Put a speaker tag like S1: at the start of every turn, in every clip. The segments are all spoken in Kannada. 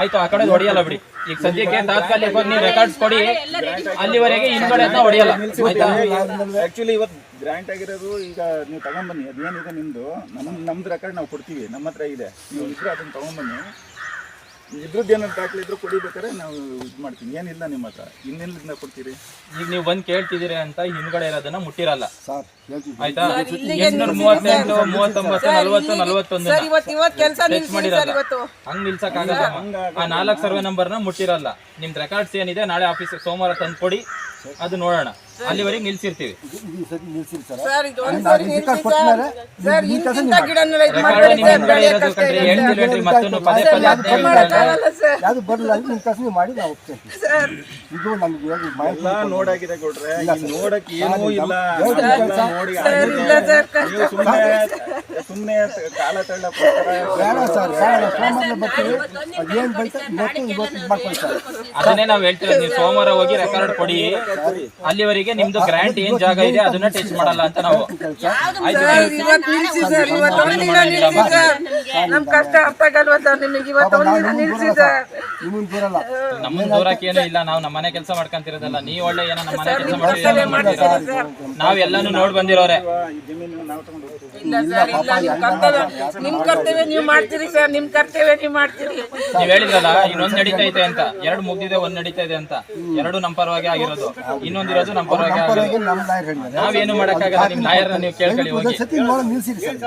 S1: ಆಯ್ತು ಆ ಕಡೆ ಹೊಡೆಯಲ್ಲ ಬಿಡಿ. ಈಗ ಸದ್ಯಕ್ಕೆ ತಾತ್ಕಾಲಿಕವಾಗಿ ನೀವು ರೆಕಾರ್ಡ್ಸ್ ಕೊಡಿ ಅಲ್ಲಿವರೆಗೆ ಹಿಂದ್ಗಡೆ ಹೊಡೆಯಲ್ಲ. ಆಯ್ತಾ?
S2: ಆಕ್ಚುಲಿ ಇವತ್ತು ಗ್ರಾಂಟ್ ಆಗಿರೋದು ಈಗ ನೀವು ತಗೊಂಡ್ಬನ್ನಿ. ಅದೇನಿದೆ ನಿಮ್ದು? ನಮ್ ನಮ್ದು ರೆಕಾರ್ಡ್ ನಾವು ಕೊಡ್ತೀವಿ. ನಮ್ಮ ಹತ್ರ ಇದೆ. ನೀವು ಇದ್ರೆ ಅದನ್ನ ತಗೊಂಬನ್ನಿ ಇದ್ರದ್ದು ಏನಾದ್ರು ದಾಖಲೆ ಇದ್ರೂ ಕೊಡಿಬೇಕಾದ್ರೆ ನಾವು ಇದು ಮಾಡ್ತೀವಿ ಏನಿಲ್ಲ ನಿಮ್ಮ ಹತ್ರ ಇನ್ನೆಲ್ಲಿಂದ ಕೊಡ್ತೀರಿ
S1: ಈಗ ನೀವು ಬಂದು ಕೇಳ್ತಿದ್ದೀರಿ ಅಂತ ಹಿಂದ್ಗಡೆ ಇರೋದನ್ನ ಮುಟ್ಟಿರಲ್ಲ
S3: ಸರ್
S1: ಆಯ್ತಾ ಎಂಟ್ನೂರ ಮೂವತ್ತೆಂಟು ಮೂವತ್ತೊಂಬತ್ತು ನಲವತ್ತು ನಲವತ್ತೊಂದು
S4: ಇವತ್ತು ಇವತ್ತು ಕೆಲಸ ನಿಲ್ಸಿ ಸರ್ ಇವತ್ತು
S1: ಹಂಗ್ ನಿಲ್ಸಕ್ ಆಗಲ್ಲ ಆ ನಾಲ್ಕು ಸರ್ವೆ ನಂಬರ್ನ ಮುಟ್ಟಿರಲ್ಲ ನಿಮ್ದು ರೆಕಾರ್ಡ್ಸ್ ಏನಿದೆ ನಾಳೆ ಆಫೀಸ್ ಸೋಮವಾರ ತಂದು ಕೊಡಿ ಅದು ನೋಡೋಣ ಅಲ್ಲಿವರೆಗೆ ನಿಲ್ಸಿರ್ತೀವಿ.
S3: ಸರ್
S4: ಇದು ಒಂದ್ಸರಿ ನಿಲ್ಸಿ ಸರ್ ಸರ್ ಇಂತಿಂತ ಗಿಡನೆಲ್ಲ ಇದು
S1: ರೆಕಾರ್ಡ್
S4: ಮಾಡ್ಬೇಡಿ ಸರ್
S1: ಹಿಂದ್ಗಡೆ ಇರೋದು
S4: ಬೆಳೆಯಕ್ಕಷ್ಟೇ
S1: ಕಣ್ರಿ ಹೇಳ್ತಿಲ್ವೇನ್ರಿ ಮತ್ತೊಂದು ಪದೇ ಪದೇ ಅದ್ನೇ
S4: ಮಾಡಕ್ಕಾಗಲ್ಲ ಸರ್.
S3: ಯಾವುದು ಬರಲ್ಲ ಅಂದ್ರೆ ನಿಮ್ಮ ಕೆಲಸ ನೀವು ಮಾಡಿ ನಾವು ಹೋಗ್ತೀನಿ
S4: ಸರ್.
S3: ಇದು ನಮ್ಗೆ ಹೇಳಿ ಮಾಹಿತಿ
S2: ಎಲ್ಲ ನೋಡಾಗಿದೆ ಕೊಡ್ರೆ ಇಲ್ಲಿ ನೋಡಕ್ ಏನೂ ಇಲ್ಲ. ನೋಡಿ
S4: ಸರ್ ಇಲ್ಲ ಸರ್ ಕಷ್ಟ
S2: ನೀವು ಸುಮ್ಮನೆ ಕಾಲ
S3: ಬೇಡ ಸರ್ ಸೋಮವಾರ ಬರ್ತೀವಿ ಬೈತ ಮಾಡ್ಕೊಳ್ಳಿ
S1: ಅದನ್ನೇ ನಾವ್ ಹೇಳ್ತೀವಿ ನೀವು ಸೋಮವಾರ ಹೋಗಿ ರೆಕಾರ್ಡ್ ಕೊಡಿ. ಅಲ್ಲಿವರೆಗೆ ನಿಮ್ದು ಗ್ರಾಂಟ್ ಏನ್ ಜಾಗ ಇದೆ ಅದನ್ನ ಟಚ್ ಮಾಡಲ್ಲ ಅಂತ ನಾವು.
S4: ನಮ್ಮನ್ ನಮ್ ಕಷ್ಟ ಅರ್ಥ ಆಗಲ್ವಾ ಸರ್? ನಿಮಗೆ ಇವತ್ತು ಒಂದಿನ ನಿಲ್ಸಿ ಸರ್.
S3: ನಿಮಗೆ ಬರಲ್ಲ.
S1: ನಮ್ಮನ್ನ ದೂರಕ್ಕೆ ಏನೂ ಇಲ್ಲ ನಾವು ನಮ್ಮ ಮನೆ ಕೆಲಸ ಮಾಡ್ಕೊಂತಿರೋದಲ್ಲ ನೀವ್ ಒಳ್ಳೆ ಏನೋ ನಮ್ಮ ಮನೆ ಕೆಲಸ ಮಾಡ್ತೀವಿ ನಾವ್ ಎಲ್ಲಾನು ನೋಡ್ ಬಂದಿರೋರೆ.
S4: ಇಲ್ಲ ಸರ್ ಇಲ್ಲ. ನಿಮ್ ಕರ್ತವ್ಯ ನಿಮ್ ಕರ್ತವ್ಯ ನೀವು ಮಾಡ್ತೀರಿ ಸರ್ ನಿಮ್ ಕರ್ತವ್ಯ ನೀವು ಮಾಡ್ತೀರಿ.
S1: ನೀವ್ ಹೇಳಿದ್ರಲ್ಲ ಇನ್ನೊಂದ್ ನಡೀತಾ ಇದೆ ಅಂತ. ಎರಡು ಮುಗ್ದಿದೆ ಒಂದ್ ನಡೀತಾ ಇದೆ ಅಂತ. ಎರಡು ನಮ್ಮ ಪರವಾಗಿ ಆಗಿರೋದು. ಇನ್ನೊಂದಿರೋದು ನಮ್ಮ ಪರವಾಗಿ ಆಗಿರೋದು.
S3: ಲಾಯರ್
S1: ನಾವೇನು ಮಾಡಕ್ಕಾಗಲ್ಲ ನಿಮ್ ಲಾಯರ್ ನೀವು ಕೇಳ್ಕೊಳ್ಳಿ ಹೋಗಿ.
S3: ಸತಿ ನೋಡಿ ನಿಲ್ಸಿರಿ ಸರ್.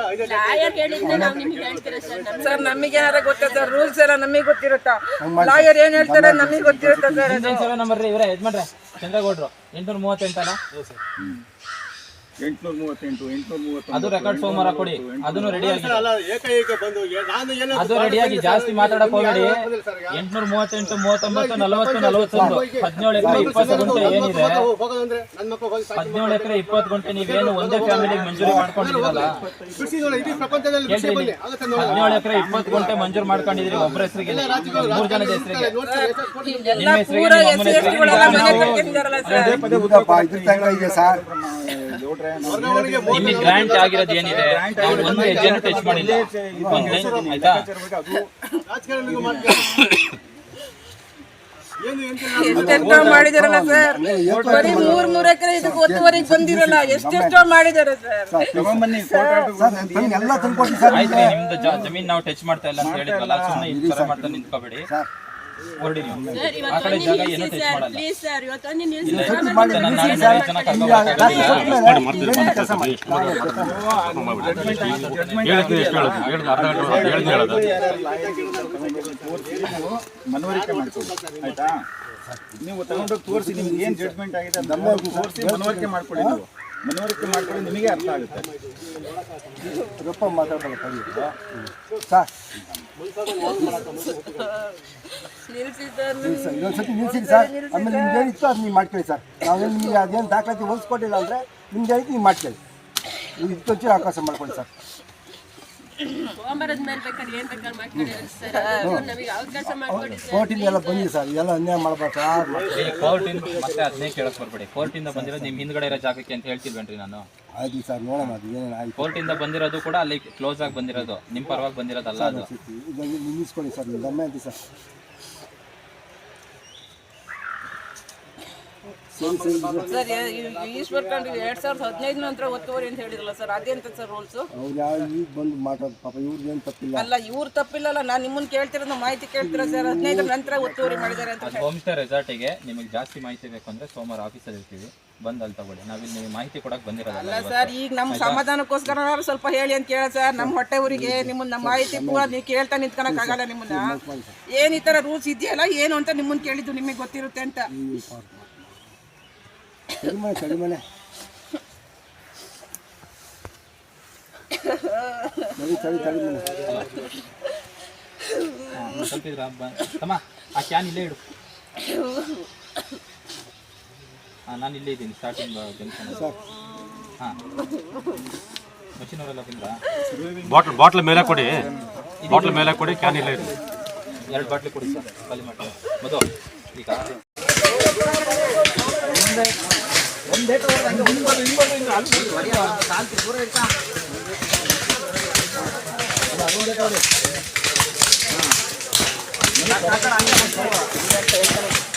S4: ಸರ್ ನಮಗೆ? ಏನಾರ ಗೊತ್ತಾ ಸರ್? ರೂಲ್ಸ್ ಎಲ್ಲ ನಮಗೆ ಗೊತ್ತಿರುತ್ತಾ? ಲಾಯರ್ ಏನ್ ಹೇಳ್ತಾರೆ ನಮಗೆ ಗೊತ್ತಿರುತ್ತಾ ಸರ್? ಅದು
S1: ಸೇವೆ ನಂಬರ್ ರೀ ಇವರೇ ಯಜಮಾನ್ರೆ ಚಂದ್ರಗೌಡ್ರು. ಎಂಟ್ನೂರ ಮೂವತ್ತೆಂಟಲ್ಲ?
S2: ಎಂಟ್ನೂರ ಮೂವತ್ತೆಂಟು ಎಂಟ್ನೂರ ಮೂವತ್ತೊಂಬತ್ತು
S1: ಅದು ರೆಕಾರ್ಡ್ ಸೋಮವಾರ ಕೊಡಿ ಅದನ್ನು ರೆಡಿ ಆಗಿ.
S5: ಅಲ್ಲ ಏಕೈಕ ಬಂದು ನಾನು ಏನಾದ್ರು
S1: ಅದು ರೆಡಿಯಾಗಿ ಜಾಸ್ತಿ ಮಾತಾಡಕ್ ಹೋಗಬೇಡಿ. ಎಂಟ್ನೂರ ಮೂವತ್ತೆಂಟು ಮೂವತ್ತೊಂಬತ್ತು ನಲವತ್ತು ನಲವತ್ತೊಂದು. ಹದಿನೇಳು ಎಕರೆ ಇಪ್ಪತ್ತು ಗುಂಟೆ ಏನಿದೆ?
S5: ಹೋಗೋದಂದ್ರೆ ನನ್ನ ಮಕ್ಕಳು ಹೋಗಿ ಸಾಕಿ.
S1: ಹದಿನೇಳು ಎಕರೆ ಇಪ್ಪತ್ತು ಗುಂಟೆ ನೀವೇನು ಒಂದೇ ಫ್ಯಾಮಿಲಿಗೆ ಮಂಜೂರಿ ಮಾಡ್ಕೊಂಡಿದ್ದೀರಲ್ಲ? ಹದಿನೇಳು ಎಕರೆ ಇಪ್ಪತ್ತು ಗುಂಟೆ ಮಂಜೂರು ಮಾಡ್ಕೊಂಡಿದ್ರಿ ಒಬ್ಬರ ಹೆಸರಿಗೆ. ಮೂರು ಜನದ ಹೆಸರಿಗೆ.
S4: ನಿಮ್ಮ
S3: ಹೆಸರಿಗೆ ಇದ್ರ ಸರ್.
S1: ನಿಮಗೆ ಗ್ರಾಂಟ್ ಆಗಿರೋದು ಏನಿದೆ? ನಾವು ಒಂದು ಹೆಜ್ಜೆನೂ ಟಚ್ ಮಾಡಿಲ್ಲ. ಒಂದು ಲೈನ್ ಆಯ್ತಾ?
S4: ಎಷ್ಟೆಷ್ಟೋ ಮಾಡಿದಾರಲ್ಲ ಸರ್? ಬರೀ ಮೂರ್ ಮೂರ್ ಎಕರೆ ಇದಕ್ಕೆ ಒತ್ತುವರೆಗೆ ಬಂದಿರಲ್ಲ ಎಷ್ಟೆಷ್ಟೋ ಮಾಡಿದಾರೆ ಸರ್.
S1: ನಿಮ್ದು ಜಮೀನ್ ನಾವು ಟಚ್ ಮಾಡ್ತಾ ಇಲ್ಲ ಅಂತ ಹೇಳಿದ್ವಲ್ಲ ಸುಮ್ಮನೆ ಈ ತರ ಮಾಡ್ತಾ ನಿಂತ್ಕೋಬೇಡಿ.
S2: ಮನವರಿಕೆ ಮಾಡ್ಕೊಳ್ಳಿ. ಆಯ್ತಾ? ನೀವು ತಗೊಂಡೋಗಿ ತೋರಿಸಿ ನಿಮ್ಗೆ ಏನ್ ಜಡ್ಜ್ಮೆಂಟ್ ಆಗಿದೆ ನಮ್ಮ ತೋರಿಸಿ ಮನವರಿಕೆ ಮಾಡ್ಕೊಡಿ ನೀವು. ಮನವರಿಕೆ ಮಾಡ್ಕೊಳ್ಳಿ ನಿಮಗೆ ಅರ್ಥ ಆಗುತ್ತೆ.
S3: ರೊಪ್ಪ ಕಡಿ ಸರ್
S4: ನಿಲ್ಸಿ ಸರ್
S3: ನಿಲ್ಸಿ ಸರ್ ಇನ್ನೊಂದು ಸತಿ ನಿಲ್ಸಿರಿ ಸರ್ ಆಮೇಲೆ ನಿಮ್ಗೆ ಹೇಳಿತ್ತು ಅದು ನೀವು ಮಾಡ್ಕೊಳ್ಳಿ ಸರ್ ನಾವೇನು ನಿಮಗೆ ಅದೇನು ದಾಖಲಾತಿ ಹೊಲಿಸ್ಕೊಟ್ಟಿಲ್ಲ ಅಂದರೆ ನಿಮ್ಗೆ ಏನಿತ್ತು ನೀವು ಮಾಡ್ಕೊಳ್ಳಿ. ನೀವು ಇದಕ್ಕೊಂಚೂರು ಅವಕಾಶ ಮಾಡ್ಕೊಳ್ಳಿ ಸರ್
S6: ಸೋಮವಾರದ ಮೇಲೆ ಬೇಕಾದ್ರೆ ಏನ್ ಬೇಕಾದ್ರೆ ಮಾಡ್ಕೊಳ್ಳಿ ಸರ್. ನಮಗೆ ಅವಕಾಶ ಮಾಡ್ಕೊಡಿ ಸರ್.
S3: ಕೋರ್ಟಿಂದ ಎಲ್ಲ ಬಂದಿದೆ ಸರ್. ಎಲ್ಲ ಅನ್ಯಾಯ
S1: ಕೋರ್ಟಿಂದ ಮತ್ತೆ ಅದನ್ನೇ ಕೇಳಕ್ ಬರ್ಬೇಡಿ. ಕೋರ್ಟಿಂದ ಬಂದಿರೋದು ನಿಮ್ ಹಿಂದ್ಗಡೆ ಇರೋ ಜಾಗಕ್ಕೆ ಅಂತ ಹೇಳ್ತಿಲ್ವೇನ್ರಿ ನಾನು?
S3: ಆಯ್ತು ಸರ್ ನೋಡೋಣ ಅದು ಏನೇನು ಆಯ್ತು.
S1: ಕೋರ್ಟಿಂದ ಬಂದಿರೋದು ಕೂಡ ಅಲ್ಲಿ ಕ್ಲೋಸ್ ಆಗಿ ಬಂದಿರೋದು. ನಿಮ್ ಪರವಾಗಿ ಬಂದಿರೋದಲ್ಲ ಅದು.
S3: ನಿಲ್ಲಿಸ್ಕೊಳ್ಳಿ ಸರ್ ಸರ್. ಸರಿ
S4: ಈಶ್ವರ್ ಕಂಡು ಎರಡ್ ಸಾವಿರದ ಹದಿನೈದು ನಂತರ ಒತ್ತುವರಿ ಅಂತ ಹೇಳಿದ್ರಲ್ಲ ಸರ್ ಅದೇಂತ ಸರ್ ರೂಲ್ಸ್
S3: ಅವ್ರು ಯಾವ ಈಗ ಬಂದು ಮಾತಾಡೋದು ಪಾಪ ಇವ್ರಿಗೆ ಏನು ತಪ್ಪಿಲ್ಲ.
S4: ಅಲ್ಲ ಇವ್ರು ತಪ್ಪಿಲ್ಲಲ್ಲ ನಾನು ನಿಮ್ಮನ್ನ ಕೇಳ್ತಿರೋದು ಮಾಹಿತಿ ಕೇಳ್ತೀರಾ ಸರ್? ಹದಿನೈದರ ನಂತರ ಒತ್ತುವರಿ ಮಾಡಿದ್ದಾರೆ ಅಂತ
S1: ಸ್ಟೇ ರೆಸಾರ್ಟಿಗೆ ನಿಮಗೆ ಜಾಸ್ತಿ ಮಾಹಿತಿ ಬೇಕು ಅಂದ್ರೆ ಸೋಮವಾರ ಆಫೀಸಲ್ಲಿ ಇರ್ತೀವಿ. ಬಂದು ಅಲ್ಲಿ ತಗೊಳ್ಳಿ. ನಾವಿಲ್ಲಿ ನಿಮಗೆ ಮಾಹಿತಿ ಕೊಡಕ್ ಬಂದಿರೋದಲ್ಲ
S4: ಅಲ್ಲ ಸರ್ ಈಗ ನಮ್ಮ ಸಮಾಧಾನಕ್ಕೋಸ್ಕರ ಸ್ವಲ್ಪ ಹೇಳಿ ಅಂತ ಕೇಳ ಸರ್. ನಮ್ಮ ಹೊಟ್ಟೆ ಊರಿಗೆ ನಿಮ್ಮನ್ನ ನಮ್ಮ ಮಾಹಿತಿ ಕೂಡ ನೀವು ಕೇಳ್ತಾ ನಿಂತ್ಕೊಳಕ್ ಆಗಲ್ಲ ನಿಮ್ಮನ್ನ. ಏನ್ ಈ ತರ ರೂಲ್ಸ್ ಇದೆಯಲ್ಲ ಏನು ಅಂತ ನಿಮ್ಮನ್ನ ಕೇಳಿದ್ದು ನಿಮಗೆ ಗೊತ್ತಿರುತ್ತೆ ಅಂತ.
S3: ಕಡಿಮೆ ಕಡಿಮೆ ನಡಿ
S1: ತಮ್ಮ ಆ ಕ್ಯಾನ್ ಇಲ್ಲೇ ಇಡು ಹಾಂ ನಾನು ಇಲ್ಲೇ ಇದ್ದೀನಿ ಸ್ಟಾರ್ಟಿಂಗ್ ಜಂಕ್ಷನ್ ಹಾಂ. ಮಷಿನವರೆಲ್ಲ ಬಂದ್ರಾ
S7: ಬಾಟ್ಲ್ ಬಾಟ್ಲ್ ಮೇಲೆ ಕೊಡಿ. ಬಾಟ್ಲ್ ಮೇಲೆ ಕೊಡಿ ಕ್ಯಾನ್ ಇಲ್ಲ ಇರಲಿ
S1: ಎರಡು ಬಾಟ್ಲಿ ಕೊಡಿ ಸರ್ ಖಾಲಿ ಮಾಡಿ ಮದು ಈಗ.
S3: ಹಾ